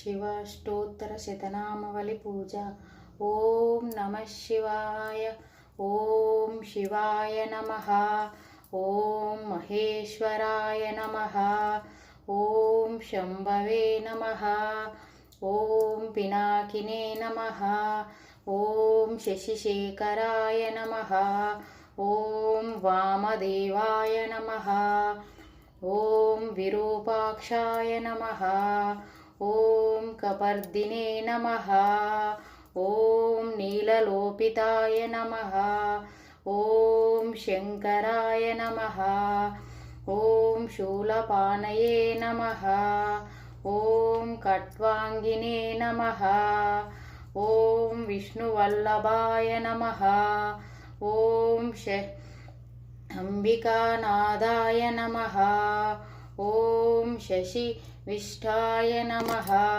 శివాష్టోత్తరశతనామవళి పూజ. ఓం నమ శివాయ ఓం శివాయ నమ ఓం మహేశ్వరాయ నమ ఓం శంభవే నమ ఓం పినాకినే నమ ఓం శశిశేఖరాయ నమ ఓం వామదేవాయ నమ ఓం విరూపాక్షాయ నమ ॐ कपर्दिने नमः। ॐ नीललोपिताय नमः। ॐ शङ्कराय नमः। ॐ शूलपानये नमः। ॐ कट्वाङ्गिने नमः। ॐ विष्णुवल्लभाय नमः। ॐ श अम्बिकानादाय नमः। शशि विष्ठाय नमः।